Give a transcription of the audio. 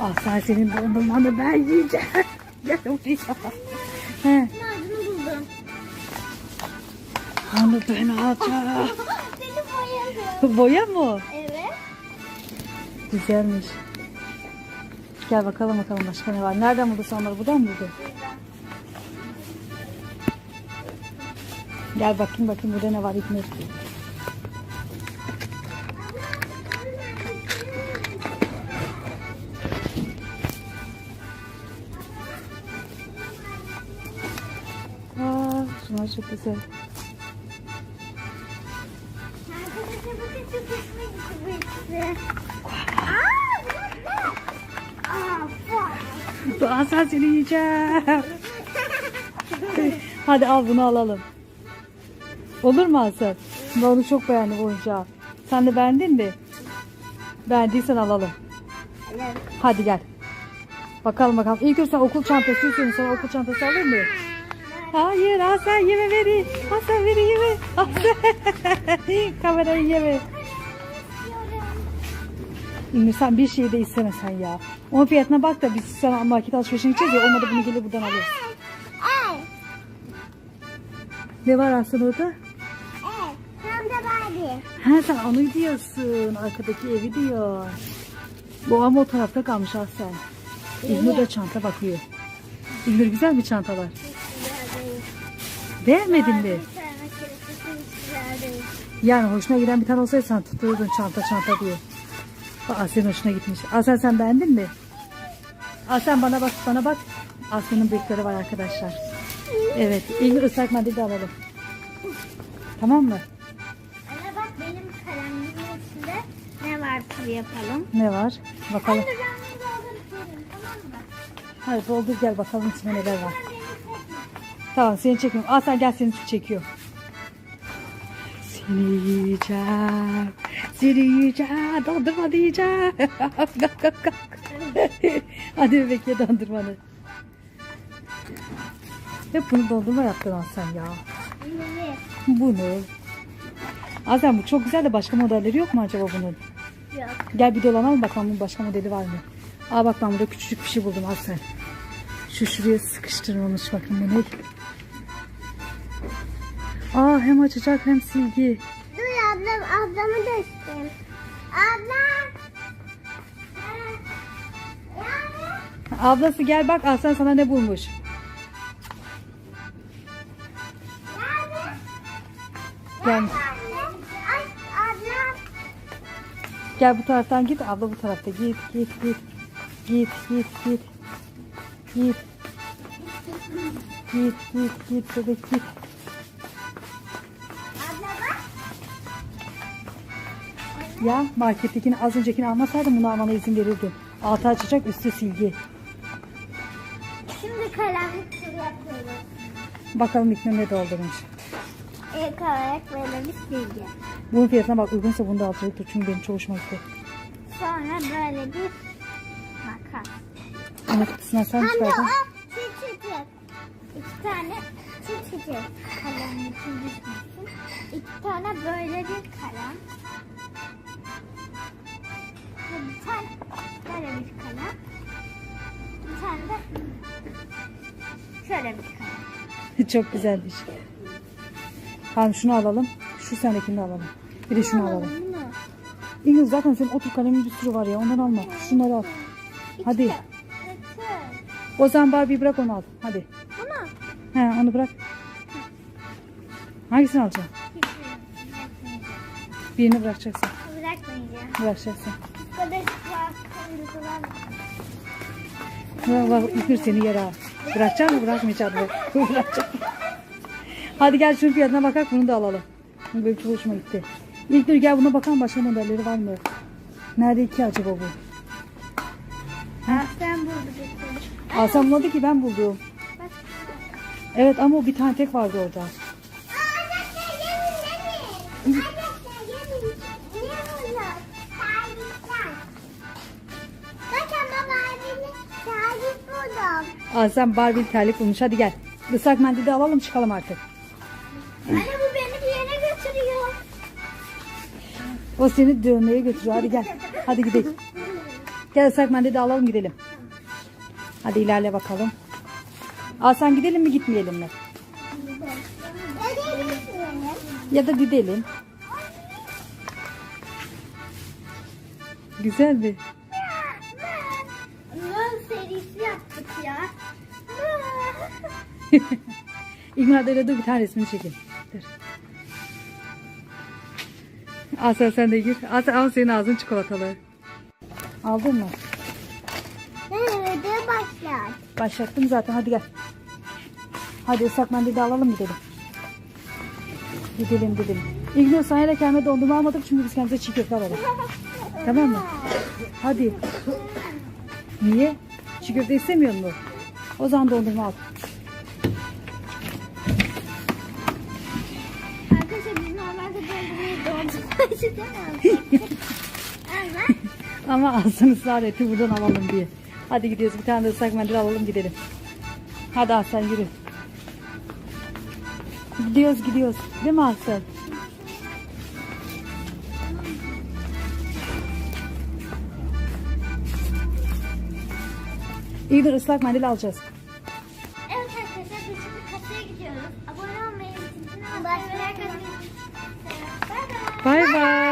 Al sen senin dondurmanı ben yiyeceğim. Gel buraya. He, Macunu buldum. onu ben alacağım. Seni boyadım. Boya mı? Evet. Güzelmiş. Gel bakalım bakalım başka ne var. Nereden buldu sen onları? Buradan mı buldu? Gel bakayım bakayım burada ne var İknur. Dakika. Aa, fuck. Doğan sen seni yiyeceğim. Hadi al bunu alalım. Olur mu Hasan? Ben onu çok beğendim oyuncağı. Sen de beğendin mi? Beğendiysen alalım. Hadi gel. Bakalım bakalım. İlk önce sen okul çantası istiyorsun. Sana okul çantası alır mı? Hayır Hasan yeme veri. Hasan veri yeme. Hasan. Kamerayı yeme. Sen bir şeyi de isteme sen ya. Onun fiyatına bak da biz sana market alışverişine gideceğiz. Olmadı bunu gelir buradan alırız. Ne var aslında orada? Da. Ha sen onu diyorsun. Arkadaki evi diyor. Bu ama o tarafta kalmış Aslen. İlmi de çanta bakıyor. İlmi güzel bir çantalar. Beğenmedin mi? Yani hoşuna giden bir tane olsaydı sen tuturdun çanta çanta diye. Aa senin hoşuna gitmiş. Aslen sen beğendin mi? Aslen bana bak bana bak. Aslen'in bıyıkları var arkadaşlar. Evet. İlmi ıslak mendil de alalım. Tamam mı? Anne bak benim kalemimin içinde ne var tur yapalım. Ne var? Bakalım. Anne ben bunu doldurup tamam mı? Hadi doldur gel bakalım içinde neler var. Tamam seni çekiyorum. Al sen gel seni çekiyor. Seni yiyeceğim. Seni yiyeceğim. Dondurma yiyeceğim. kalk kalk kalk. Hadi bebek ye dondurmanı. Hep bunu dondurma yaptın Aslan ya. Bunu. Aslan bu çok güzel de başka modelleri yok mu acaba bunun? Yok. Gel bir dolanalım bakalım bunun başka modeli var mı? Aa bak ben burada küçücük bir şey buldum sen. Şu şuraya sıkıştırılmış bakın ne? Aa hem açacak hem silgi. Dur ablam, ablamı da isteyeyim. Ablam. Yani. Ablası gel bak Aslan sana ne bulmuş. Gel, gel bu taraftan git abla bu tarafta git git git. Git git git. Git. Git git git bebek git. Ya markettekini az öncekini almasaydım bunu almana izin verirdim. Altı açacak üstü silgi. Şimdi kalemlik tur yapıyoruz. Bakalım İknur ne doldurmuş. İlk olarak böyle bir silgi. Bunun fiyatına bak uygunsa bunu da alacaktır çünkü benim çok hoşuma gitti. Sonra böyle bir makas. Ama kutusuna sen Hem de çıkardın. o çiçecek. İki tane çiçecek. Kalemin için düşmesin. İki tane böyle bir kalem. Bir tane böyle bir kalem. Bir tane de şöyle bir kalem. Çok güzelmiş. Tamam şunu alalım. Şu sendekini de alalım. Bir de şunu alalım. İngiliz zaten senin otur kalemin bir sürü var ya ondan alma. Şunları al. Hadi. O zaman Barbie bırak onu al. Hadi. Bunu. He onu bırak. Hangisini alacaksın? Birini bırakacaksın. Bırakmayacağım. Bırakacaksın. Kırmızılar. Bak bak İknur seni yere al. Bırakacak mı bırakmayacak mı? Bırakacak. Hadi gel şunun fiyatına bakak bunu da alalım. Bu Benim çok hoşuma gitti. İlknur gel buna bakalım başka modelleri var mı? Nerede iki acaba bu? Sen. Aa, sen bulmadı ki ben buldum. Evet ama o bir tane tek vardı orada. Aa, sen Barbie terlik bulmuş hadi gel. Islak mendil de alalım çıkalım artık. Anne bu beni bir yere götürüyor. O seni dövmeye götürüyor hadi gel. Hadi gidelim. Gel ıslak mendil de alalım gidelim. Hadi ilerle bakalım. Hasan gidelim mi gitmeyelim mi? Ya da gidelim. Güzel mi? Serisi yaptık ya. Öyle dur bir tane resmini çekeyim. Dur. Asel sen de gir. Asel al senin ağzın çikolatalı. Aldın mı? Nerede başlar? Başlattım zaten hadi gel. Hadi ıslak mendil de alalım gidelim. Gidelim gidelim. İgnor sana kendime dondurma almadık çünkü biz kendimize çiğ köfte alalım. Tamam mı? Hadi. Niye? Çiğ köfte istemiyor musun? O zaman dondurma al. Arkadaşlar biz normalde dondurmayı dondurmayı demiyoruz. Ama Ama Aslan ısrar etti buradan alalım diye. Hadi gidiyoruz bir tane de ıslak mendil alalım gidelim. Hadi Aslan yürü. Gidiyoruz gidiyoruz. Değil mi Aslan? İyi dur ıslak mendil alacağız.